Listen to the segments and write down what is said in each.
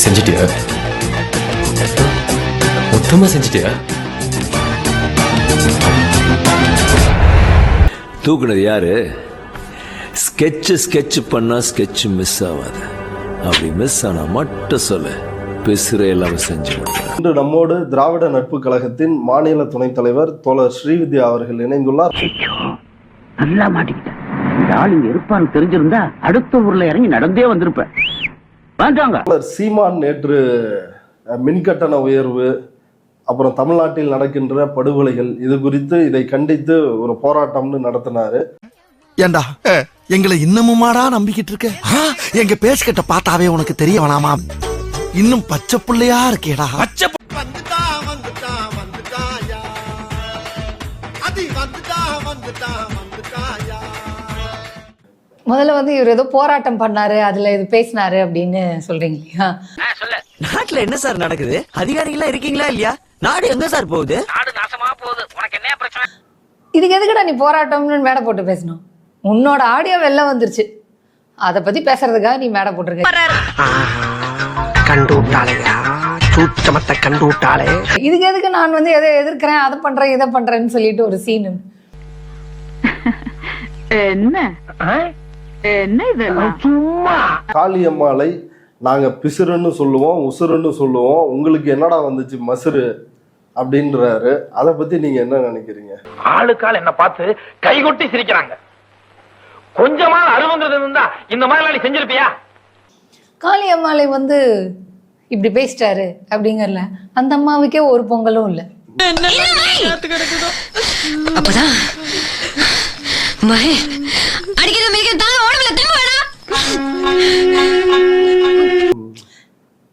செஞ்சிட்டியா? மொத்தமா செஞ்சிட்டியா? தூக்குனது யாரு? ஸ்கெட்ச் ஸ்கெட்ச் பண்ணா ஸ்கெட்ச் மிஸ் ஆகாது அப்படி மிஸ் ஆனா மட்டும் சொல்லு. பிசுற எல்லாம் செஞ்சு. இன்று நம்மோடு திராவிட நட்பு கழகத்தின் மாநில துணைத் தலைவர் தோழர் ஸ்ரீவித்யா அவர்கள் இணைந்துள்ளார். நல்லா மாட்டிக்கிட்டேன். இந்த ஆள் இங்க இருப்பான்னு தெரிஞ்சிருந்தா அடுத்த ஊர்ல இறங்கி நடந்தே வந்திருப்பேன். தோழர் சீமான் நேற்று மின்கட்டண உயர்வு அப்புறம் தமிழ்நாட்டில் நடக்கின்ற படுகொலைகள் இது குறித்து இதை கண்டித்து ஒரு போராட்டம்னு நடத்தினாரு. ஏண்டா? எங்களை இன்னமுமாடா நம்பிக்கிட்டு இருக்க? எங்க பேசிக்கிட்ட பார்த்தாவே உனக்கு தெரிய வேணாமா? இன்னும் பச்சை புள்ளையா இருக்கேடா. முதல்ல வந்து இவர் ஏதோ போராட்டம் பண்ணாரு அதுல இது பேசினாரு அப்படின்னு சொல்றீங்க இல்லையா? நாட்டுல என்ன சார் நடக்குது? அதிகாரிகளா இருக்கீங்களா இல்லையா? நாடு எங்க சார் போகுது? இதுக்கு எதுக்குடா நீ போராட்டம்னு மேடை போட்டு பேசணும்? உன்னோட ஆடியோ வெளில வந்துருச்சு. அதை பத்தி பேசுறதுக்காக நீ மேடை போட்டிருக்க. கண்டு சூச்சமத்தை கண்டு இதுக்கு எதுக்கு நான் வந்து எதை எதிர்க்கிறேன் அதை பண்றேன் இதை பண்றேன்னு சொல்லிட்டு ஒரு சீனு என்ன? என்ன சும்மா. காளியம்மாளை நாங்க பிசுறுன்னு சொல்லுவோம் உசுருன்னு சொல்லுவோம். உங்களுக்கு என்னடா வந்துச்சு மசுரு அப்படின்றாரு. அதை பத்தி நீங்க என்ன நினைக்கிறீங்க? ஆளுக்கால் என்ன பார்த்து கைகொட்டி சிரிக்கிறாங்க. கொஞ்சமா அருவங்கிறது இருந்தா இந்த மாதிரி நீ செஞ்சிருப்பியா? காளியம்மாளை வந்து இப்படி பேசிட்டாரு அப்படிங்கறல அந்த அம்மாவுக்கே ஒரு பொங்கலும் இல்லை. அப்பதான் மகே அடிக்கிற மிக தாங்க ஓடல திரும்ப வேணா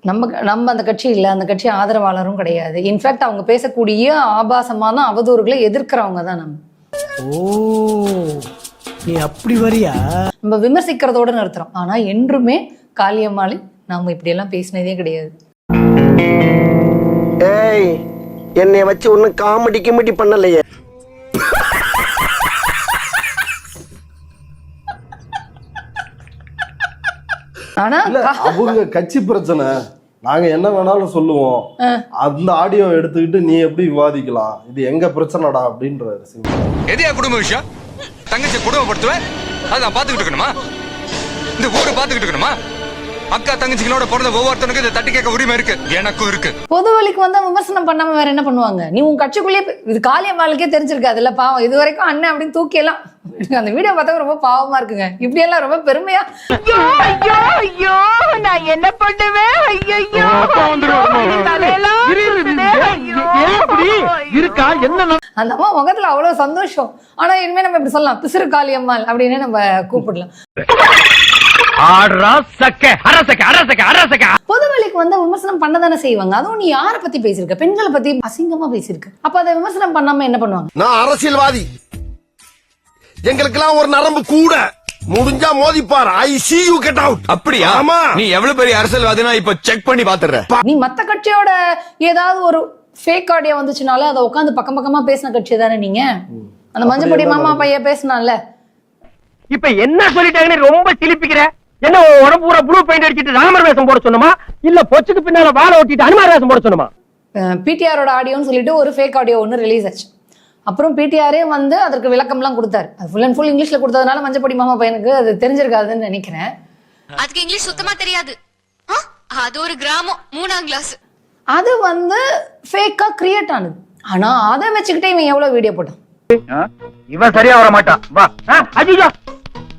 நம்ம நம்ம அந்த கட்சி இல்லை அந்த கட்சி ஆதரவாளரும் கிடையாது. இன்ஃபேக்ட் அவங்க பேசக்கூடிய ஆபாசமான அவதூறுகளை எதிர்க்கிறவங்க தான் நம்ம. நீ அப்படி வரியா? நம்ம விமர்சிக்கிறதோட நிறுத்துறோம். ஆனா என்றுமே காளியம்மாளை நாம இப்படியெல்லாம் பேசினதே கிடையாது. ஏய் என்னைய வச்சு ஒன்னும் காமெடி கிமெடி பண்ணலையே. ஆனா அவங்க கட்சி பிரச்சனை. நாங்க என்ன வேணாலும் சொல்லுவோம். அந்த ஆடியோ எடுத்துக்கிட்டு நீ எப்படி விவாதிக்கலாம்? இது எங்க பிரச்சனைடா அப்படின்றாரு. எதையா குடும்ப விஷயம்? தங்கச்சி குடும்பப்படுத்துவேன் அதை நான் பாத்துக்கிட்டு இருக்கணுமா? இந்த ஊரை பாத்துக்கிட்டு இருக்கணுமா? அக்கா தங்கச்சிகளோட பிறந்த ஒவ்வொருத்தனுக்கும் இதை தட்டி கேட்க உரிமை இருக்கு. எனக்கும் இருக்கு. பொது வழிக்கு வந்தா விமர்சனம் பண்ணாம வேற என்ன பண்ணுவாங்க? நீ உன் கட்சிக்குள்ளேயே இது காளியம்மாளுக்கே தெரிஞ்சிருக்காது இல்ல பாவம். இது வரைக்கும் அண்ணன் அப்படின்னு தூக்கி எல்லாம் அந்த வீடியோ பார்த்தா ரொம்ப பாவமா இருக்குங்க. இப்படி எல்லாம் ரொம்ப பெருமையா ஐயோ ஐயோ நான் என்ன பண்ணுவேன்? ஐயோ இருக்கா? என்ன அந்த அம்மா முகத்துல அவ்வளவு சந்தோஷம். ஆனா இனிமே நம்ம இப்படி சொல்லலாம். பிசிறு காளியம்மாள் அப்படின்னு நம்ம கூப்பிடலாம். ஆடுறா சக்க அரசக்க அரசக்க அரசக்க பொது வழிக்கு வந்தா விமர்சனம் பண்ணதானே செய்வாங்க? அதுவும் நீ யாரை பத்தி பேசியிருக்க? பெண்களை பத்தி அசிங்கமா பேசியிருக்க. அப்ப அதை விமர்சனம் பண்ணாம என்ன பண்ணுவாங்க? நான் அரசியல்வாதி. எங்களுக்கெல்லாம் ஒரு நரம்பு கூட. முடிஞ்சா மோதிப்பார். ஐ see you get out. அப்படியா? ஆமா. நீ எவ்வளவு பெரிய அரசியல்வாதினா இப்ப செக் பண்ணி பாத்துற நீ மத்த கட்சியோட ஏதாவது ஒரு ஃபேக் ஆடியோ வந்துச்சுனால அதை உட்காந்து பக்கம் பக்கமா பேசின கட்சி தானே நீங்க? அந்த மஞ்சப்பொடி மாமா பையன் பேசினான்ல. இப்ப என்ன சொல்லிட்டாங்கன்னு ரொம்ப சிலிப்பிக்கிற? என்ன உடம்பு பூரா ப்ளூ பெயிண்ட் அடிச்சிட்டு ராமர் வேஷம் போட சொன்னமா? இல்ல பொச்சுக்கு பின்னால வாழை ஓட்டிட்டு அனுமார் வேஷம் போட சொன்னமா? பிடிஆரோட ஆடியோன்னு சொல்லிட்டு ஒரு ஃபேக் ஆடியோ ஒன்று ரிலீஸ் ஆச்சு. அப்புறம் பிடிஆரே வந்து அதற்கு விளக்கம்லாம் கொடுத்தாரு. அது ஃபுல் அண்ட் ஃபுல் இங்கிலீஷ்ல கொடுத்ததுனால மஞ்சப்பொடி மாமா பையனுக்கு அது தெரிஞ்சிருக்காதுன்னு நினைக்கிறேன். அதுக்கு இங்கிலீஷ் சுத்தமா தெரியாது. ஆ, அது ஒரு கிராமம் மூணாம் கிளாஸ் அது வந்து ஃபேக்கா கிரியேட் ஆனது. ஆனா அதை வச்சுக்கிட்டே இவன் எவ்வளவு வீடியோ போட்டான்? இவன் சரியா வர மாட்டான். வா. அஜிஜா.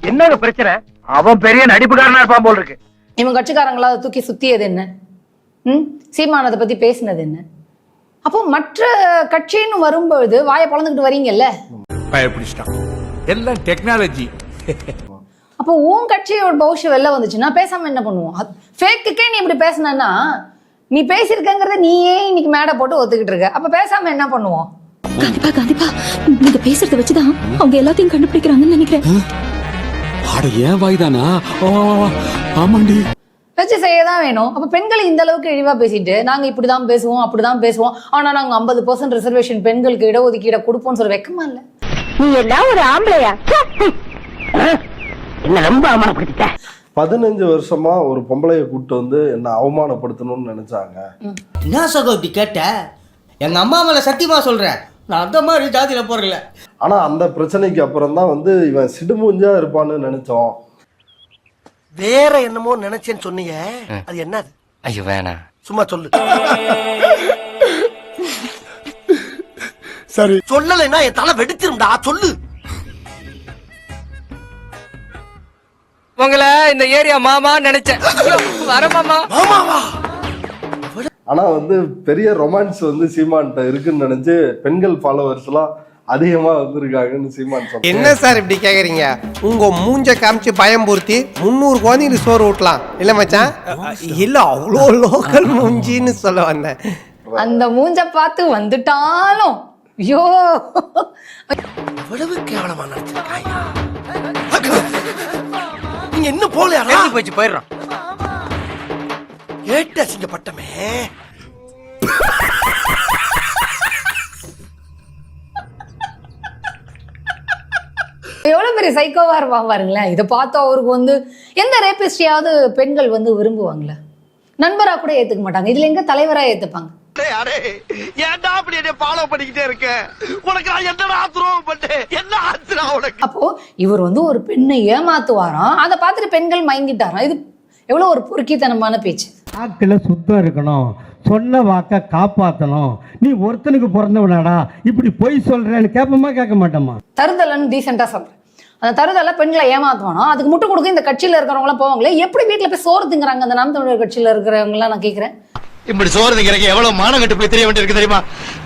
என்னங்க பிரச்சனை? அவன் பெரிய நடிப்புக்காரனா இருப்பான் போல் இருக்கு. இவன் கட்சிக்காரங்களா அதை தூக்கி சுத்தியது என்ன? ம்? சீமானதை பத்தி பேசினது என்ன? அப்போ மற்ற கட்சின்னு வரும்பொழுது வாயை பொழந்துக்கிட்டு வரீங்கல்ல? பயப்பிடிச்சிட்டான். எல்லாம் டெக்னாலஜி அப்போ உன் கட்சியோட பௌஷ் வெளில வந்துச்சுன்னா பேசாம என்ன பண்ணுவோம்? ஃபேக்குக்கே நீ இப்படி பேசுனன்னா நீ பேசியிருக்கங்கிறத நீயே இன்னைக்கு மேடை போட்டு ஒத்துக்கிட்டு இருக்க. அப்ப பேசாம என்ன பண்ணுவோம்? கண்டிப்பா கண்டிப்பா. நீங்க பேசுறத வச்சுதான் அவங்க எல்லாத்தையும் கண்டுபிடிக்கிறாங்கன்னு நினைக்கிறேன். ஆட ஏன் வாய்தானா? ஆமாண்டி. வச்சு செய்ய தான் வேணும். அப்ப பெண்களை இந்த அளவுக்கு இழிவா பேசிட்டு நாங்க இப்படிதான் பேசுவோம் அப்படிதான் பேசுவோம். ஆனா நாங்க ஐம்பது பர்சன்ட் ரிசர்வேஷன் பெண்களுக்கு இடஒதுக்கீட கொடுப்போம்னு சொல்ல வெக்கமா இல்ல? நீ எல்லாம் ஒரு ஆம்பளையா? என்ன ரொம்ப அவமானப்படுத்திட்ட? பதினஞ்சு வருஷமா ஒரு பொம்பளைய கூட்டு வந்து என்ன அவமானப்படுத்தணும்னு நினைச்சாங்க. என்ன சகோ இப்படி கேட்ட? எங்க அம்மா மேல சத்தியமா சொல்றேன் நான் அந்த மாதிரி ஜாதியில போறல ஆனா அந்த பிரச்சனைக்கு அப்புறம் தான் வந்து இவன் சிடுமூஞ்சா இருப்பான்னு நினைச்சோம். வேற என்னமோ நினைச்சேன்னு சொன்னீங்க. அது என்னது? ஐயோ வேணாம் சும்மா சொல்லு. சரி. சொல்லலைன்னா என் தலை வெடிச்சிரும்டா. சொல்லு. உங்களை இந்த ஏரியா மாமா நினைச்சேன். வர மாமா. மாமாவா? ஆனா வந்து பெரிய ரொமான்ஸ் வந்து சீமான்கிட்ட இருக்குன்னு நினைச்சு பெண்கள் ஃபாலோவர்ஸ் எல்லாம் அதிகமா வந்திருக்காங்கன்னு சீமான் என்ன சார் இப்படி கேக்குறீங்க? உங்க மூஞ்ச காமிச்சு பயம் பூர்த்தி முந்நூறு குழந்தைங்களுக்கு சோறு ஊட்டலாம். இல்ல மச்சான்? இல்ல அவ்வளோ லோக்கல் மூஞ்சின்னு சொல்ல வந்தேன். அந்த மூஞ்ச பார்த்து வந்துட்டாலும் ஐயோ. இவ்வளவு கேவலமா இன்னும் போலையா போச்சு போயிடுறோம் கேட்டு அசிங்கப்பட்டமே எவ்வளவு பெரிய சைக்கோவா இருப்பான் பாருங்களேன். இதை பார்த்து அவருக்கு வந்து எந்த ரேபிஸ்டியாவது பெண்கள் வந்து விரும்புவாங்களே? நண்பரா கூட ஏத்துக்க மாட்டாங்க. இதுல எங்க தலைவரா ஏத்துப்பாங்க? அப்போ இவர் வந்து ஒரு பெண்ணை ஏமாத்துவாராம். அதை பார்த்துட்டு பெண்கள் மயங்கிட்டாராம். இது எவ்வளவு ஒரு பொறுக்கித்தனமான பேச்சு. வாக்கில் சுத்தம் இருக்கணும். சொன்ன வாக்க காப்பாற்றணும் நீ ஒருத்தனுக்கு பிறந்தவனாடா. இப்படி பொய் சொல்றேன்னு கேட்போமா கேட்க மாட்டோமா தருதலன்னு டீசெண்டா சொல்றேன். அந்த தருதலை பெண்களை ஏமாத்துவானோ அதுக்கு முட்டு கொடுக்க இந்த கட்சியில இருக்கிறவங்களாம் போவாங்களே எப்படி வீட்டுல போய் சோறு திங்குறாங்க? அந்த நாம் தமிழர் கட்சியில இருக்கிறவங்க எல்லாம் நான் கேக்குறேன் இப்படி சோறு திங்கிறக்கு எவ்வளவு மானம் கட்டு போய் தெரிய வேண்டியிருக்கு தெரியுமா?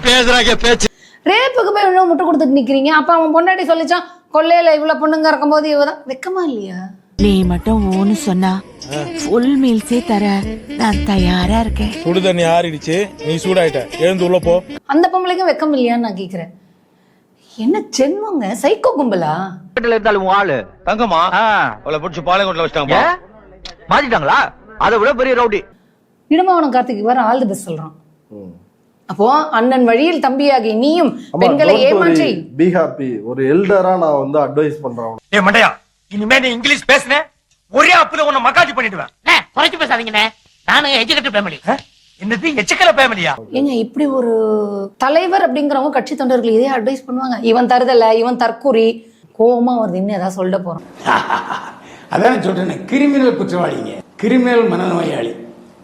பேசுறாங்க பேச்சு. ரேப்புக்கு போய் இன்னும் முட்டு கொடுத்துட்டு நிக்கிறீங்க. அப்ப அவன் பொண்டாட்டி சொல்லிச்சான் கொள்ளையில இவ்வளவு பொண்ணுங்க இருக்கும்போது இவதான். வெக்கமா இல்லையா? நீ மட்டும் ஓன்னு சொன்னா ஃபுல் மீல்ஸே தர நான் தயாரா இருக்கேன். சுடு தண்ணி ஆறிடுச்சு நீ சூடாயிட்ட. எழுந்து உள்ள போ. அந்த பொம்பளைக்கும் வெக்கம் இல்லையான்னு நான் கேக்குறேன். என்ன ஜென்மங்க? சைக்கோ கும்பலா? இருந்தாலும் ஆளு. தங்கம்மா அவளை பிடிச்சி பாளையங்கோட்டில் வச்சிட்டாங்க மாத்திட்டாங்களா அதை விட பெரிய ரவுடி. இடமாவனம் கார்த்திக் வர ஆல் தி பெஸ்ட் சொல்றான் அப்போ அண்ணன் வழியில் தம்பியாகி நீயும் பெண்களை ஏமாற்றி பி ஹாப்பி ஒரு எல்டரா நான் வந்து அட்வைஸ் பண்றேன். ஏ மண்டையா. இனிமே நீ இங்கிலீஷ் பேசுன ஒரே அப்புல உன்னை மக்காஜி பண்ணிடுவேன். குறைச்சு பேசாதீங்கண்ணே. நானும் எஜுகேட்டட் ஃபேமிலி என்னது எச்சக்கல ஃபேமிலியா ஏங்க இப்படி ஒரு தலைவர் அப்படிங்கிறவங்க கட்சி தொண்டர்கள் இதே அட்வைஸ் பண்ணுவாங்க. இவன் தருதல இவன் தற்குறி. கோவமா வருது இன்னும் ஏதாவது சொல்ல போறோம். அதான் சொல்றேன் கிரிமினல் குற்றவாளிங்க. கிரிமினல் மனநோயாளி.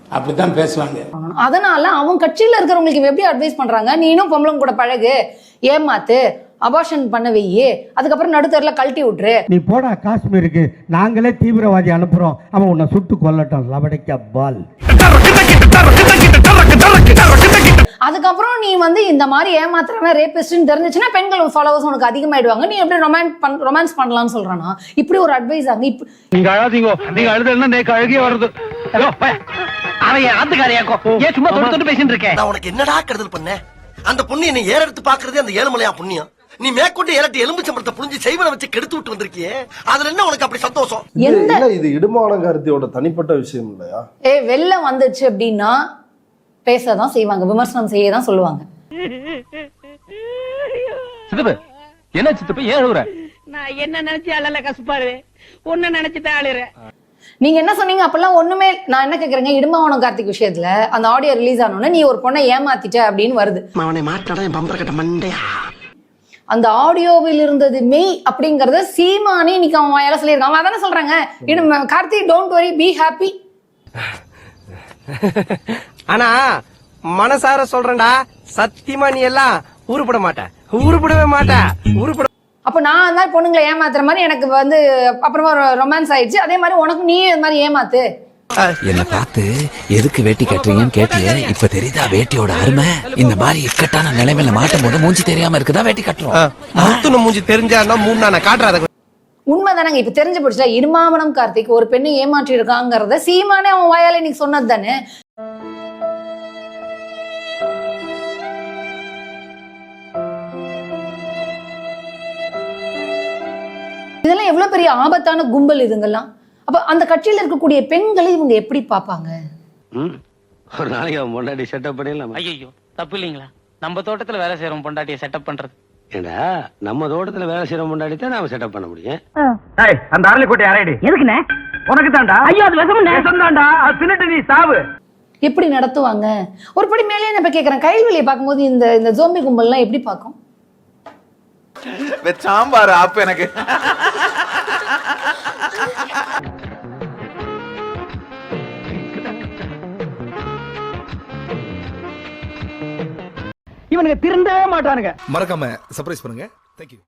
அப்படித்தான் பேசுவாங்க. அதனால அவன் கட்சியில இருக்கிறவங்களுக்கு எப்படி அட்வைஸ் பண்றாங்க? நீனும் பொம்பளம் கூட பழகு. ஏமாத்து. அபார்ஷன் பண்ண வையி அதுக்கப்புறம் நடுத்தரில் கழட்டி விட்டுரு. நீ போடா காஷ்மீருக்கு. நாங்களே தீவிரவாதி அனுப்புறோம். அவன் உன்னை சுட்டு கொல்லட்டும். லபடைக்கா பால். அதுக்கப்புறம் நீ வந்து இந்த மாதிரி ஏமாத்துறவன் ரேபிஸ்ட்னு தெரிஞ்சுச்சுன்னா பெண்கள் ஃபாலோவர்ஸ் உனக்கு அதிகமாயிடுவாங்க. நீ எப்படி ரொமான்ஸ் பண் ரொமான்ஸ் பண்ணலாம்னு சொல்றானா? இப்படி ஒரு அட்வைஸ் ஆங்க இப்ப நீங்க அழாதீங்க. நீங்க அழுதுன்னா நேக்கு அழகிய வருது ஹலோ அவன் ஆத்துக்காரையாக்கோ. ஏன் சும்மா தொட்டு தொட்டு பேசிட்டு இருக்கேன் நான் உனக்கு என்னடா கெடுதல் பண்ண? அந்த பொண்ணு என்னை ஏற எடுத்து பாக்குறதே அந்த ஏழுமலையா புண்ணியம். நீ மேற்கொண்டு ஏறட்டு எலும்பு சம்பளத்தை புழிஞ்சு செய்வனை வச்சு கெடுத்து விட்டு வந்திருக்கியே? அதுல என்ன உனக்கு அப்படி சந்தோஷம்? இல்ல இது இடுமானம் கார்த்தியோட தனிப்பட்ட விஷயம் இல்லையா? ஏ வெள்ளம் வந்துச்சு அப்படின்னா பேசதான் செய்வாங்க விமர்சனம் செய்ய தான் சொல்லுவாங்க. சித்தப்பு என்ன சித்தப்பு ஏன் அழுகுற நான் என்ன நினைச்சு அழல கசுப்பாரு உன்ன நினைச்சுதான் அழுறேன் நீங்க என்ன சொன்னீங்க? அப்பெல்லாம் ஒண்ணுமே நான் என்ன கேக்குறேங்க? இடுமாவனம் கார்த்திக் விஷயத்துல அந்த ஆடியோ ரிலீஸ் ஆனோடனே நீ ஒரு பொண்ணை ஏமாத்திட்ட அப்படின்னு வருது. அவனை மாட்டாடா என் பம்பர கட்ட மண்டையா? அந்த ஆடியோவில் இருந்தது மெய் அப்படிங்கறத சீமானே இன்னைக்கு அவன் வாயால சொல்லியிருக்கான். அவன் அதானே சொல்றாங்க? இடும் Karthik don't worry be happy ஆனா மனசார சொல்றேன்டா சத்தியமா நீ எல்லாம் உருப்பட மாட்ட. உருப்படவே மாட்ட. உருப்பட அப்ப நான் மாதிரி பொண்ணுங்களை ஏமாத்துற மாதிரி எனக்கு வந்து அப்புறமா ரொமான்ஸ் ஆயிடுச்சு. அதே மாதிரி உனக்கு நீ இது மாதிரி ஏமாத்து. என்ன பார்த்து எதுக்கு வேட்டி கட்டுறீங்கன்னு கேட்டியே? இப்ப தெரியுதா வேட்டியோட அருமை? இந்த மாதிரி இக்கட்டான நிலைமையில மாட்டும் போது மூஞ்சி தெரியாம இருக்குதா வேட்டி கட்டுறோம்? மூஞ்சி தெரிஞ்சா மூணு நான் காட்டுறாத. உண்மைதானங்க இப்ப தெரிஞ்சு போச்சுல இடுமாவனம் கார்த்திக் ஒரு பெண்ணை ஏமாற்றி இருக்காங்கிறத சீமானே அவன் வாயால இன்னைக்கு சொன்னது தானே? இதெல்லாம் எவ்வளவு பெரிய ஆபத்தான கும்பல் இதுங்கெல்லாம்? அப்ப அந்த கட்சியில இருக்கக்கூடிய பெண்களை இவங்க எப்படி பார்ப்பாங்க? ஒரு நாளைக்கு அவன் முன்னாடி செட்டப் பண்ணிடலாம்? ஐயோ தப்பு இல்லைங்களா? நம்ம தோட்டத்துல வேலை செய்யறோம் பொண்டாட்டிய செட்டப் பண்றது. ஏண்டா நம்ம தோட்டத்துல வேலை செய்யற முன்னாடி தான் நாம செட்டப் பண்ண முடியும்? அந்த அரளிக்கோட்டை அரைடி எதுக்குண்ணே? உனக்கு தான்டா ஐயோ அது விஷம் விஷம் தான்டா அது தின்னுட்டு நீ சாவு. எப்படி நடத்துவாங்க? ஒரு படி மேலே நான் இப்ப கேக்குறேன். கைல்வெளியை பார்க்கும்போது இந்த இந்த ஜோம்பி கும்பல்லாம் எப்படி பார்க்கும்? சாம்பார் ஆப்பு எனக்கு. இவனுக்கு திருந்தவே மாட்டானுங்க. மறக்காம சர்ப்ரைஸ் பண்ணுங்க. தேங்க்யூ